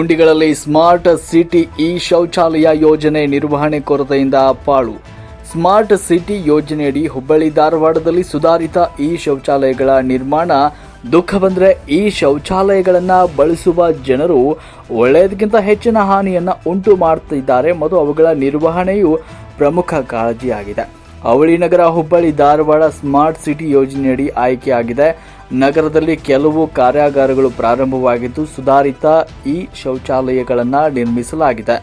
ಗುಂಡಿಗಳಲ್ಲಿ smart city E ಶೌಚಾಲಯ ಯೋಜನೆ ನಿರ್ವಹಣೆ ಕೊರತೆಯಿಂದ ಪಾಳು ಸ್ಮಾರ್ಟ್ ಸಿಟಿ ಯೋಜನೆಯಡಿ ಹುಬ್ಬಳ್ಳಿ ಧಾರವಾಡದಲ್ಲಿ ಸುಧಾರಿತ ಇ ಶೌಚಾಲಯಗಳ ನಿರ್ಮಾಣ. ದುಃಖ ಬಂದರೆ ಈ ಶೌಚಾಲಯಗಳನ್ನು ಬಳಸುವ ಜನರು ಒಳ್ಳೆಯದಕ್ಕಿಂತ ಹೆಚ್ಚಿನ ಹಾನಿಯನ್ನು ಉಂಟು ಮಾಡ್ತಿದ್ದಾರೆ ಮತ್ತು ಅವುಗಳ ನಿರ್ವಹಣೆಯು ಪ್ರಮುಖ ಕಾಳಜಿಯಾಗಿದೆ. ಅವಳಿ ನಗರ ಹುಬ್ಬಳ್ಳಿ ಧಾರವಾಡ ಸ್ಮಾರ್ಟ್ ಸಿಟಿ ಯೋಜನೆಯಡಿ ಆಯ್ಕೆಯಾಗಿದೆ. ನಗರದಲ್ಲಿ ಕೆಲವು ಕಾರ್ಯಾಗಾರಗಳು ಪ್ರಾರಂಭವಾಗಿದ್ದು, ಸುಧಾರಿತ ಈ ಶೌಚಾಲಯಗಳನ್ನು ನಿರ್ಮಿಸಲಾಗಿದೆ.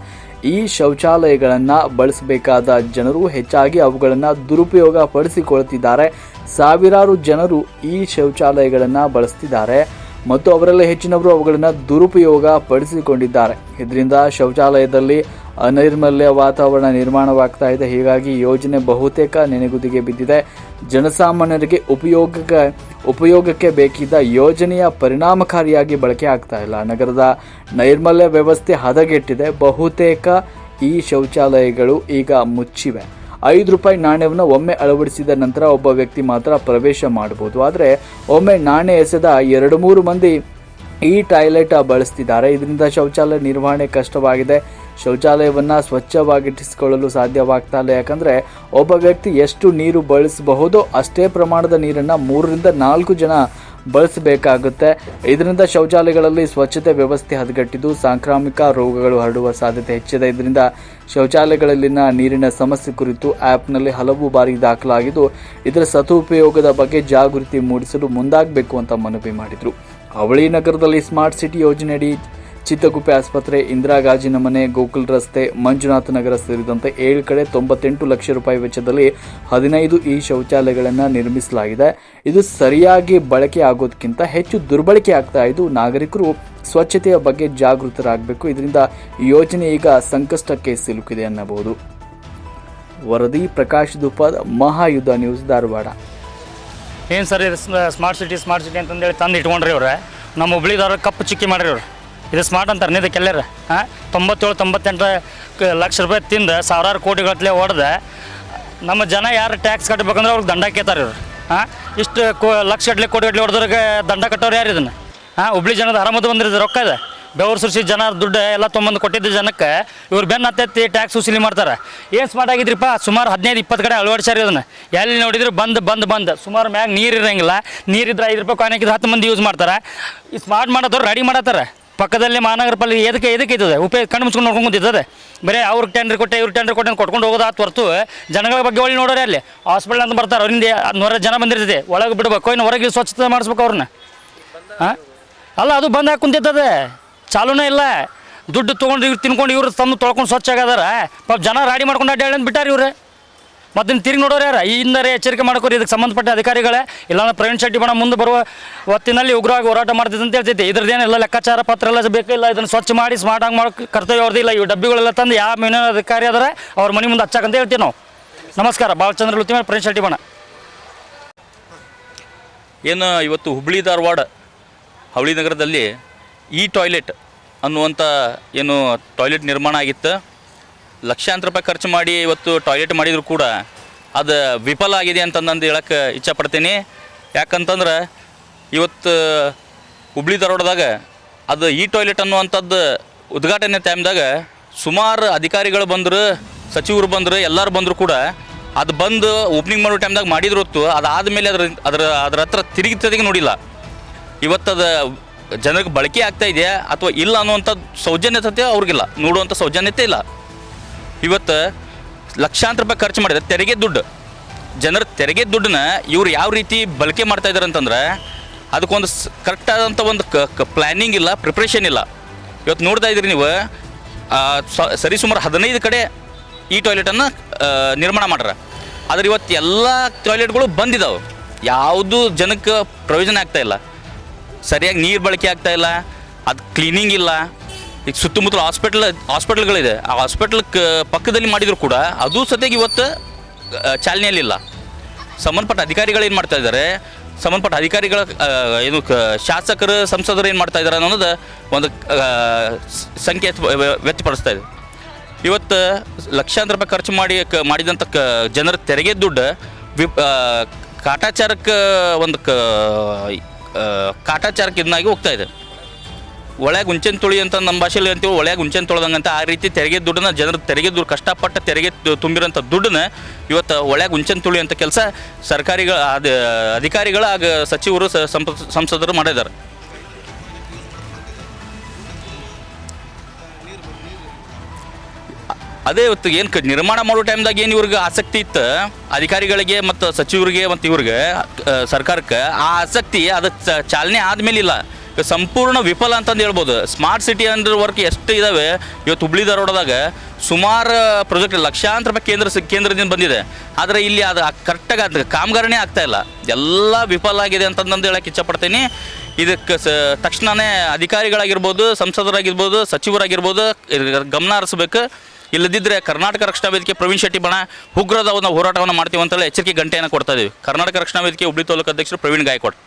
ಈ ಶೌಚಾಲಯಗಳನ್ನು ಬಳಸಬೇಕಾದ ಜನರು ಹೆಚ್ಚಾಗಿ ಅವುಗಳನ್ನು ದುರುಪಯೋಗ ಪಡಿಸಿಕೊಳ್ಳುತ್ತಿದ್ದಾರೆ ಸಾವಿರಾರು ಜನರು ಈ ಶೌಚಾಲಯಗಳನ್ನು ಬಳಸ್ತಿದ್ದಾರೆ. ಮತ್ತು ಅವರಲ್ಲಿ ಹೆಚ್ಚಿನವರು ಅವುಗಳನ್ನು ದುರುಪಯೋಗ ಪಡಿಸಿಕೊಂಡಿದ್ದಾರೆ. ಇದರಿಂದ ಶೌಚಾಲಯದಲ್ಲಿ ಅನೈರ್ಮಲ್ಯ ವಾತಾವರಣ ನಿರ್ಮಾಣವಾಗ್ತಾ ಇದೆ. ಹೀಗಾಗಿ ಯೋಜನೆ ಬಹುತೇಕ ನೆನೆಗುದಿಗೆ ಬಿದ್ದಿದೆ. ಜನಸಾಮಾನ್ಯರಿಗೆ ಉಪಯೋಗಕ್ಕೆ ಉಪಯೋಗಕ್ಕೆ ಬೇಕಿದ್ದ ಯೋಜನೆಯ ಪರಿಣಾಮಕಾರಿಯಾಗಿ ಬಳಕೆ ಆಗ್ತಾ ಇಲ್ಲ. ನಗರದ ನೈರ್ಮಲ್ಯ ವ್ಯವಸ್ಥೆ ಹದಗೆಟ್ಟಿದೆ. ಬಹುತೇಕ ಈ ಶೌಚಾಲಯಗಳು ಈಗ ಮುಚ್ಚಿವೆ. ಐದು ರೂಪಾಯಿ ನಾಣ್ಯವನ್ನು ಒಮ್ಮೆ ಅಳವಡಿಸಿದ ನಂತರ ಒಬ್ಬ ವ್ಯಕ್ತಿ ಮಾತ್ರ ಪ್ರವೇಶ ಮಾಡಬಹುದು. ಆದರೆ ಒಮ್ಮೆ ನಾಣ್ಯ ಎಸೆದ ಎರಡು ಮೂರು ಮಂದಿ ಈ ಟಾಯ್ಲೆಟ್ ಬಳಸ್ತಿದ್ದಾರೆ. ಇದರಿಂದ ಶೌಚಾಲಯ ನಿರ್ವಹಣೆ ಕಷ್ಟವಾಗಿದೆ. ಶೌಚಾಲಯವನ್ನು ಸ್ವಚ್ಛವಾಗಿಟ್ಟಿಸಿಕೊಳ್ಳಲು ಸಾಧ್ಯವಾಗ್ತಾ ಇಲ್ಲ ಯಾಕಂದರೆ ಒಬ್ಬ ವ್ಯಕ್ತಿ ಎಷ್ಟು ನೀರು ಬಳಸಬಹುದೋ ಅಷ್ಟೇ ಪ್ರಮಾಣದ ನೀರನ್ನು ಮೂರರಿಂದ ನಾಲ್ಕು ಜನ ಬಳಸಬೇಕಾಗುತ್ತೆ. ಇದರಿಂದ ಶೌಚಾಲಯಗಳಲ್ಲಿ ಸ್ವಚ್ಛತೆ ವ್ಯವಸ್ಥೆ ಹದಗೆಟ್ಟಿದ್ದು ಸಾಂಕ್ರಾಮಿಕ ರೋಗಗಳು ಹರಡುವ ಸಾಧ್ಯತೆ ಹೆಚ್ಚಿದೆ. ಇದರಿಂದ ಶೌಚಾಲಯಗಳಲ್ಲಿನ ನೀರಿನ ಸಮಸ್ಯೆ ಕುರಿತು ಆ್ಯಪ್ನಲ್ಲಿ ಹಲವು ಬಾರಿ ದಾಖಲಾಗಿದ್ದು, ಇದರ ಸದುಪಯೋಗದ ಬಗ್ಗೆ ಜಾಗೃತಿ ಮೂಡಿಸಲು ಮುಂದಾಗಬೇಕು ಅಂತ ಮನವಿ ಮಾಡಿದರು. ಅವಳಿ ನಗರದಲ್ಲಿ ಸ್ಮಾರ್ಟ್ ಸಿಟಿ ಯೋಜನೆಯಡಿ ಚಿತ್ತಗುಪ್ಪೆ ಆಸ್ಪತ್ರೆ ಇಂದಿರಾ ಗಾಜಿನ ಮನೆ ಗೋಕುಲ್ ರಸ್ತೆ ಮಂಜುನಾಥ ನಗರ ಸೇರಿದಂತೆ ಏಳು ಕಡೆ ತೊಂಬತ್ತೆಂಟು ಲಕ್ಷ ರೂಪಾಯಿ ವೆಚ್ಚದಲ್ಲಿ ಹದಿನೈದು ಈ ಶೌಚಾಲಯಗಳನ್ನು ನಿರ್ಮಿಸಲಾಗಿದೆ. ಇದು ಸರಿಯಾಗಿ ಬಳಕೆ ಆಗೋದಕ್ಕಿಂತ ಹೆಚ್ಚು ದುರ್ಬಳಕೆ ಆಗ್ತಾ ಇದ್ದು ನಾಗರಿಕರು ಸ್ವಚ್ಛತೆಯ ಬಗ್ಗೆ ಜಾಗೃತರಾಗಬೇಕು. ಇದರಿಂದ ಯೋಜನೆ ಈಗ ಸಂಕಷ್ಟಕ್ಕೆ ಸಿಲುಕಿದೆ ಅನ್ನಬಹುದು. ವರದಿ ಪ್ರಕಾಶ್ ದುಪ್ಪದ್ ಮಹಾಯುದ್ಧ ನ್ಯೂಸ್ ಧಾರವಾಡ. ಏನು sir smart city smart city ಅಂತಂದೇಳಿ ತಂದು ಇಟ್ಕೊಂಡ್ರಿ ಇವ್ರೆ ನಮ್ಮ ಹುಬ್ಳಿದಾರ ಕಪ್ಪು ಚಿಕ್ಕಿ ಮಾಡ್ರಿ ಇವ್ರು ಇದು ಸ್ಮಾರ್ಟ್ ಅಂತಾರೆ ಇದು ಕೆಲ್ಲರ ಹಾಂ? ತೊಂಬತ್ತೇಳು, ತೊಂಬತ್ತೆಂಟು ಲಕ್ಷ ರೂಪಾಯಿ ತಿಂದು ಸಾವಿರಾರು ಕೋಟಿಗಟ್ಟಲೆ ಹೊಡೆದ ನಮ್ಮ ಜನ ಯಾರು ಟ್ಯಾಕ್ಸ್ ಕಟ್ಟಬೇಕಂದ್ರೆ ಅವ್ರಿಗೆ ದಂಡ ಕೇತಾರೆ ಇವ್ರು. ಹಾಂ? ಇಷ್ಟು ಕೋ ಲಕ್ಷ ಗಟ್ಟಲೆ ಕೋಟಿ ಗಟ್ಟಲೆ ಹೊಡೆದ್ರಿಗೆ ದಂಡ ಕಟ್ಟೋರು ಯಾರು ಇದನ್ನು? ಹಾಂ? ಹುಬ್ಳಿ ಜನದ ಆರಾಮದ ಬಂದಿರೋದು ರೊಕ್ಕ ಇದೆ ಬೆವರು ಸುರಿಸಿ ಜನ ದುಡ್ಡು ಎಲ್ಲ ತೊಗೊಂಬಂದು ಕೊಟ್ಟಿದ್ದ ಜನಕ್ಕೆ ಇವ್ರು ಬೆನ್ನ ಹತ್ತೆತ್ತಿ ಟ್ಯಾಕ್ಸ್ ವಸೂಲಿ ಮಾಡ್ತಾರೆ. ಏನು ಸ್ಮಾರ್ಟ್ ಆಗಿದ್ರಿಪ್ಪ? ಸುಮಾರು ಹದಿನೈದು, ಇಪ್ಪತ್ತು ಕಡೆ ಅಳವಡಿಸ್ಯಾರ ಇದನ್ನು. ಎಲ್ಲಿ ನೋಡಿದ್ರು ಬಂದು ಬಂದು ಬಂದು. ಸುಮಾರು ಮ್ಯಾಗ ನೀರು ಇರಂಗಿಲ್ಲ. ನೀರಿದ್ರೆ ಐದು ರೂಪಾಯಿ ಕಾಯಿನ್ ಹಾಕಿದ್ರೆ ಹತ್ತು ಮಂದಿ ಯೂಸ್ ಮಾಡ್ತಾರೆ. ಈ ಸ್ಮಾರ್ಟ್ ಮಾಡೋದವ್ರು ರೆಡಿ ಮಾಡತ್ತಾರೆ. ಪಕ್ಕದಲ್ಲಿ ಮಹಾನಗರ ಪಾಲಿಕೆ ಎದಕ್ಕೆ ಎದಕ್ಕೆ ಇದ್ದದೆ ಉಪಯೋಗ ಕಣ್ಣು ಮುಚ್ಕೊಂಡು ನೋಡ್ಕೊಂಡು ಇದ್ದದೆ ಬರೀ ಅವ್ರಿಗೆ ಟೆಂಡರ್ ಕೊಟ್ಟೆ ಇವ್ರು ಟೆಂಡರ್ ಕೊಟ್ಟೆ ಕೊಟ್ಕೊಂಡು ಹೋಗೋದು ಆತು ಹೊರತು, ಜನಗಳ ಬಗ್ಗೆ ಒಳ್ಳೆ ನೋಡೋರೆ ಅಲ್ಲಿ. ಹಾಸ್ಪಿಟಲ್ ಅಂತ ಬರ್ತಾರೆ, ಅವರಿಂದ ನೂರ ಜನ ಬಂದಿರ್ತದೆ. ಒಳಗೆ ಬಿಡ್ಬೇಕು ಇನ್ನು ಹೊರಗೆ ಸ್ವಚ್ಛತೆ ಮಾಡಿಸ್ಬೇಕು ಅವ್ರನ್ನ. ಹಾಂ? ಅಲ್ಲ, ಅದು ಬಂದು ಹಾಕಿ ಕುಂತಿರ್ತದೆ. ಚಾಲೂನೇ ಇಲ್ಲ. ದುಡ್ಡು ತೊಗೊಂಡು ಇವ್ರು ತಿನ್ಕೊಂಡು ಇವ್ರು ತಂದು ತೊಳ್ಕೊಂಡು ಸ್ವಚ್ಛ ಆಗದಾರ. ಪಾಪ ಜನ ರಾಡಿ ಮಾಡ್ಕೊಂಡು ಅಡ್ಡಾಡಿ ಅಂತ ಬಿಟ್ಟಾರೆ ಇವ್ರೆ. ಮತ್ತೆ ತಿರುಗಿ ನೋಡೋರು ಯಾರು? ಈ ಹಿಂದರೆ ಎಚ್ಚರಿಕೆ ಮಾಡ್ಕೋರಿ, ಇದಕ್ಕೆ ಸಂಬಂಧಪಟ್ಟ ಅಧಿಕಾರಿಗಳೇ. ಇಲ್ಲಾಂದ್ರೆ ಪ್ರವೀಣ್ ಶೆಟ್ಟಿ ಬಣ ಮುಂದೆ ಬರುವ ಹೊತ್ತಿನಲ್ಲಿ ಉಗ್ರವಾಗಿ ಹೋರಾಟ ಮಾಡ್ತಿದ್ದೆ ಅಂತ ಹೇಳ್ತೈತಿ ಇದ್ರದ್ದೇನೆಲ್ಲ ಲೆಕ್ಕಾಚಾರ ಪತ್ರ ಎಲ್ಲ ಬೇಕಿಲ್ಲ ಇದನ್ನು ಸ್ವಚ್ಛ ಮಾಡಿ ಸ್ಮಾರ್ಟ್ ಆಗಿ ಮಾಡೋ ಕರ್ತವ್ಯ ಅವ್ರದ್ದಿಲ್ಲ ಇವು ಡಬ್ಬಿಗಳೆಲ್ಲ ತಂದು ಯಾವ ಮೇನ ಅಧಿಕಾರಿ ಆದರೆ ಅವ್ರ ಮನೆ ಮುಂದೆ ಹಚ್ಚಾಕಂತ ಹೇಳ್ತೀವಿ ನಾವು. ನಮಸ್ಕಾರ, ಬಾಲಚಂದ್ರ ಲುತ್ತಿಮ ಪ್ರವೀಣ್ ಶೆಟ್ಟಿ ಬಣ ಏನು ಇವತ್ತು ಹುಬ್ಳಿ ಧಾರವಾಡ, ಹವಳಿ ನಗರದಲ್ಲಿ ಈ ಟಾಯ್ಲೆಟ್ ಅನ್ನುವಂಥ ಏನು ಟಾಯ್ಲೆಟ್ ನಿರ್ಮಾಣ ಆಗಿತ್ತು. ಲಕ್ಷಾಂತರ ರೂಪಾಯಿ ಖರ್ಚು ಮಾಡಿ ಇವತ್ತು ಟಾಯ್ಲೆಟ್ ಮಾಡಿದರೂ ಕೂಡ ಅದು ವಿಫಲ ಆಗಿದೆ ಅಂತಂದು ಹೇಳಕ್ಕೆ ಇಚ್ಛಪಡ್ತೀನಿ. ಯಾಕಂತಂದ್ರೆ ಇವತ್ತು ಹುಬ್ಳಿ ಧಾರವಾಡದಾಗ ಅದು ಈ ಟಾಯ್ಲೆಟ್ ಅನ್ನುವಂಥದ್ದು ಉದ್ಘಾಟನೆ ಟೈಮ್ದಾಗ ಸುಮಾರು ಅಧಿಕಾರಿಗಳು ಬಂದರು, ಸಚಿವರು ಬಂದರು, ಎಲ್ಲರೂ ಬಂದರು ಕೂಡ ಅದು ಬಂದು ಓಪನಿಂಗ್ ಮಾಡೋ ಟೈಮ್ದಾಗ ಮಾಡಿದ್ರು ಹೊತ್ತು ಅದಾದಮೇಲೆ ಅದ್ರ ಅದರ ಅದ್ರ ಹತ್ರ ತಿರುಗಿ ತಿರುಗಿ ನೋಡಿಲ್ಲ. ಅದು ಜನರಿಗೆ ಬಳಕೆ ಆಗ್ತಾ ಇದೆಯಾ ಅಥವಾ ಇಲ್ಲ ಅನ್ನುವಂಥ ಸೌಜನ್ಯತೆ ಅವ್ರಿಗಿಲ್ಲ. ನೋಡುವಂಥ ಸೌಜನ್ಯತೆ ಇಲ್ಲ. ಇವತ್ತು ಲಕ್ಷಾಂತರ ರೂಪಾಯಿ ಖರ್ಚು ಮಾಡಿದ್ರೆ ತೆರಿಗೆ ದುಡ್ಡು. ಜನರ ತೆರಿಗೆ ದುಡ್ಡನ್ನ ಇವ್ರು ಯಾವ ರೀತಿ ಬಳಕೆ ಮಾಡ್ತಾ ಇದ್ದಾರೆ ಅಂತಂದ್ರೆ ಅದಕ್ಕೊಂದು ಕರೆಕ್ಟ್ ಆದಂಥ ಒಂದು ಕ ಪ್ಲ್ಯಾನಿಂಗ್ ಇಲ್ಲ ಪ್ರಿಪ್ರೇಷನ್ ಇಲ್ಲ. ಇವತ್ತು ನೋಡ್ತಾ ಇದ್ರಿ ನೀವು ಸರಿ ಸುಮಾರು ಹದಿನೈದು ಕಡೆ ಈ ಟಾಯ್ಲೆಟನ್ನು ನಿರ್ಮಾಣ ಮಾಡ್ಯಾರ. ಆದ್ರೆ ಇವತ್ತು ಎಲ್ಲ ಟಾಯ್ಲೆಟ್ಗಳು ಬಂದಿದ್ದಾವೆ ಯಾವುದು ಜನಕ್ಕೆ ಪ್ರಯೋಜನ ಆಗ್ತಾ ಇಲ್ಲ. ಸರಿಯಾಗಿ ನೀರು ಬಳಕೆ ಆಗ್ತಾ ಇಲ್ಲ. ಅದು ಕ್ಲೀನಿಂಗ್ ಇಲ್ಲ. ಈಗ ಸುತ್ತಮುತ್ತಲು ಹಾಸ್ಪಿಟಲ್ ಹಾಸ್ಪಿಟಲ್ಗಳಿದೆ ಆ ಹಾಸ್ಪಿಟಲ್ ಪಕ್ಕದಲ್ಲಿ ಮಾಡಿದ್ರು ಕೂಡ ಅದು ಸದ್ಯಕ್ಕೆ ಇವತ್ತು ಚಾಲನೆಯಲ್ಲಿಲ್ಲ. ಸಂಬಂಧಪಟ್ಟ ಅಧಿಕಾರಿಗಳು ಏನು ಮಾಡ್ತಾ ಇದ್ದಾರೆ, ಸಂಬಂಧಪಟ್ಟ ಅಧಿಕಾರಿಗಳ ಏನು ಶಾಸಕರು, ಸಂಸದರು ಏನು ಮಾಡ್ತಾ ಇದ್ದಾರೆ ಅನ್ನೋದು ಒಂದು ಸಂಖ್ಯೆ ವ್ಯ- ವ್ಯ- ವ್ಯಕ್ತಪಡಿಸ್ತಾ ಇದೆ. ಇವತ್ತು ಲಕ್ಷಾಂತರ ರೂಪಾಯಿ ಖರ್ಚು ಮಾಡಿ, ಕ ಮಾಡಿದಂಥ ಕ, ಜನರ ತೆರಿಗೆ ದುಡ್ಡು ವಿ ಕಾಟಾಚಾರಕ್ಕೆ ಒಂದು ಕಾಟಾಚಾರಕ್ಕೆ ಇದನ್ನಾಗಿ ಹೋಗ್ತಾ ಇದೆ. ಒಳಗೆ ಹುಂಚೆನ್ ತುಳಿ ಅಂತ ನಮ್ಮ ಭಾಷೆಯಲ್ಲಿ ಅಂತೀವಿ ಒಳಗೆ ಹುಂಚೆನ್ ತೊಳ್ದಂಗಂತ ಆ ರೀತಿ ತೆರಿಗೆ ದುಡ್ಡನ್ನ ಜನರು ತೆರಿಗೆ ದುಡ್ಡು, ಕಷ್ಟಪಟ್ಟು ತೆರಿಗೆ ತುಂಬಿರೋಂಥ ದುಡ್ಡನ್ನ ಇವತ್ತು ಒಳಗೆ ಹುಂಚೆನ್ ತುಳಿ ಅಂತ ಕೆಲಸ ಸರ್ಕಾರಿಗಳ, ಅದ ಅಧಿಕಾರಿಗಳ ಆಗ ಸಚಿವರು ಸಂಸದರು ಮಾಡಿದ್ದಾರೆ. ಅದೇ ಇವತ್ತು ಏನು ನಿರ್ಮಾಣ ಮಾಡೋ ಟೈಮ್ದಾಗ ಏನು ಇವ್ರಿಗೆ ಆಸಕ್ತಿ ಇತ್ತು? ಅಧಿಕಾರಿಗಳಿಗೆ ಮತ್ತು ಸಚಿವರಿಗೆ ಮತ್ತು ಇವ್ರಿಗೆ ಸರ್ಕಾರಕ್ಕೆ ಆ ಆಸಕ್ತಿ ಅದಕ್ಕೆ ಚಾಲನೆ ಆದಮೇಲೆ ಇಲ್ಲ ಈಗ ಸಂಪೂರ್ಣ ವಿಫಲ ಅಂತಂದು ಹೇಳ್ಬೋದು. ಸ್ಮಾರ್ಟ್ ಸಿಟಿ ಅಂದ್ರೆ ವರ್ಕ್ ಎಷ್ಟು ಇದ್ದಾವೆ ಇವತ್ತು ಹುಬ್ಳಿ ಧಾರವಾಡದಾಗ ಸುಮಾರು ಪ್ರಾಜೆಕ್ಟ್ ಲಕ್ಷಾಂತರ ರೂಪಾಯಿ ಕೇಂದ್ರ ಕೇಂದ್ರದಿಂದ ಬಂದಿದೆ. ಆದರೆ ಇಲ್ಲಿ ಅದು ಕರೆಕ್ಟಾಗಿ ಅದು ಕಾಮಗಾರಿನೇ ಆಗ್ತಾ ಇಲ್ಲ. ಎಲ್ಲ ವಿಫಲ ಆಗಿದೆ ಅಂತಂದು ಹೇಳಕ್ಕೆ ಇಚ್ಛಪಡ್ತೀನಿ. ಇದಕ್ಕೆ ಸ ತಕ್ಷಣವೇ ಅಧಿಕಾರಿಗಳಾಗಿರ್ಬೋದು, ಸಂಸದರಾಗಿರ್ಬೋದು, ಸಚಿವರಾಗಿರ್ಬೋದು ಗಮನ ಹರಿಸ್ಬೇಕು. ಇಲ್ಲದಿದ್ದರೆ ಕರ್ನಾಟಕ ರಕ್ಷಣಾ ವೇದಿಕೆ ಪ್ರವೀಣ್ ಶೆಟ್ಟಿ ಬಣ ಉಗ್ರದ ಒಂದು ಹೋರಾಟವನ್ನು ಮಾಡ್ತೀವಿ ಅಂತೇಳಿ ಎಚ್ಚರಿಕೆ ಗಂಟೆಯನ್ನು ಕೊಡ್ತಾ ಇದ್ದೀವಿ ಕರ್ನಾಟಕ ರಕ್ಷಣಾ ವೇದಿಕೆ ಹುಬ್ಳಿ ತಾಲೂಕು ಅಧ್ಯಕ್ಷರು ಪ್ರವೀಣ್ ಗಾಯಕ್ವಾಡ್